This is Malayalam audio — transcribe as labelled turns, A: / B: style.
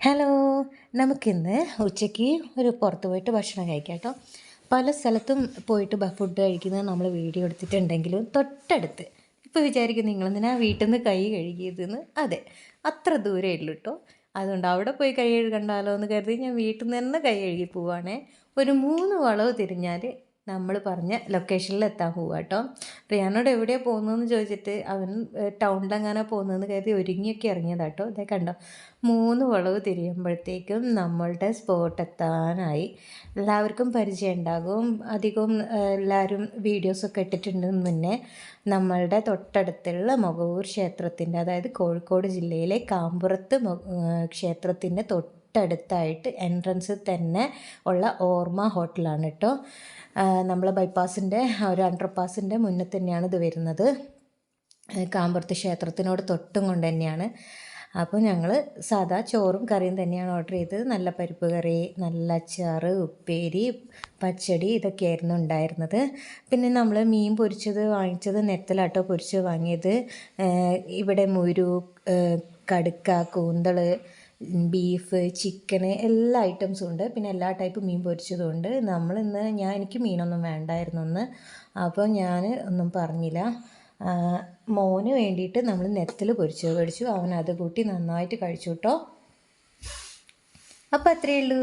A: ഹലോ നമുക്കിന്ന് ഉച്ചയ്ക്ക് ഒരു പുറത്ത് പോയിട്ട് ഭക്ഷണം കഴിക്കാം കേട്ടോ. പല സ്ഥലത്തും പോയിട്ട് ഫുഡ് കഴിക്കുന്നത് നമ്മൾ വീഡിയോ എടുത്തിട്ടുണ്ടെങ്കിലും തൊട്ടടുത്ത്. ഇപ്പോൾ വിചാരിക്കും നിങ്ങളെന്തിനാ വീട്ടിൽ നിന്ന് കൈ കഴുകിയതെന്ന്? അതെ അത്ര ദൂരമേ ഉള്ളൂ കേട്ടോ അതുകൊണ്ട് അവിടെ പോയി കൈ കഴുകണ്ടാലോ എന്ന് കരുതി ഞാൻ വീട്ടിൽ നിന്ന് തന്നെ കൈ കഴുകി പോവാണേ. ഒരു മൂന്ന് വളവ് തിരിഞ്ഞാൽ നമ്മൾ പറഞ്ഞ ലൊക്കേഷനിൽ എത്താൻ പോവുക കേട്ടോ. റിയാനോട് എവിടെയാണ് പോകുന്നതെന്ന് ചോദിച്ചിട്ട് അവൻ ടൗണിലെങ്ങാനോ പോകുന്നതെന്ന് കരുതി ഒരുങ്ങിയൊക്കെ ഇറങ്ങിയതാണ് കേട്ടോ. ഇതേ കണ്ടോ മൂന്ന് വളവ് തിരിയുമ്പോഴത്തേക്കും നമ്മളുടെ സ്പോട്ട് എത്താനായി. എല്ലാവർക്കും പരിചയം ഉണ്ടാകും. അധികവും എല്ലാവരും വീഡിയോസൊക്കെ ഇട്ടിട്ടുണ്ട് മുന്നേ. നമ്മളുടെ തൊട്ടടുത്തുള്ള മുഖവൂർ ക്ഷേത്രത്തിന്റെ അതായത് കോഴിക്കോട് ജില്ലയിലെ കാമ്പുറത്ത് ക്ഷേത്രത്തിന്റെ തൊട്ടടുത്തായിട്ട് എൻട്രൻസിൽ തന്നെ ഉള്ള ഓർമ്മ ഹോട്ടലാണ് കേട്ടോ. നമ്മൾ ബൈപ്പാസിന്റെ ഒരു അണ്ടർപാസിന്റെ മുന്നിൽ തന്നെയാണ് ഇത് വരുന്നത്. കാമ്പുറത്ത് ക്ഷേത്രത്തിനോട് തൊട്ടും കൊണ്ട് തന്നെയാണ്. അപ്പോൾ ഞങ്ങൾ സാധാ ചോറും കറിയും തന്നെയാണ് ഓർഡർ ചെയ്തത്. നല്ല പരിപ്പ് കറി നല്ല അച്ചാറ് ഉപ്പേരി പച്ചടി ഇതൊക്കെയായിരുന്നു ഉണ്ടായിരുന്നത്. പിന്നെ നമ്മൾ മീൻ പൊരിച്ചത് വാങ്ങിച്ചത് നെത്തലാട്ടോ പൊരിച്ച് വാങ്ങിയത്. ഇവിടെ മുരു കടുക്ക കൂന്തൾ ബീഫ് ചിക്കന് എല്ലാ ഐറ്റംസും ഉണ്ട്. പിന്നെ എല്ലാ ടൈപ്പ് മീൻ പൊരിച്ചതും ഉണ്ട് നമ്മളിന്ന് ഞാൻ എനിക്ക് മീനൊന്നും വേണ്ടായിരുന്നു ഒന്ന് അപ്പോൾ ഞാൻ ഒന്നും പറഞ്ഞില്ല. മോന് വേണ്ടിയിട്ട് നമ്മൾ നെത്തിൽ പൊരിച്ചു പൊടിച്ചു അവൻ അത് കൂട്ടി നന്നായിട്ട് കഴിച്ചു കേട്ടോ അപ്പോൾ അത്രയേ ഉള്ളൂ.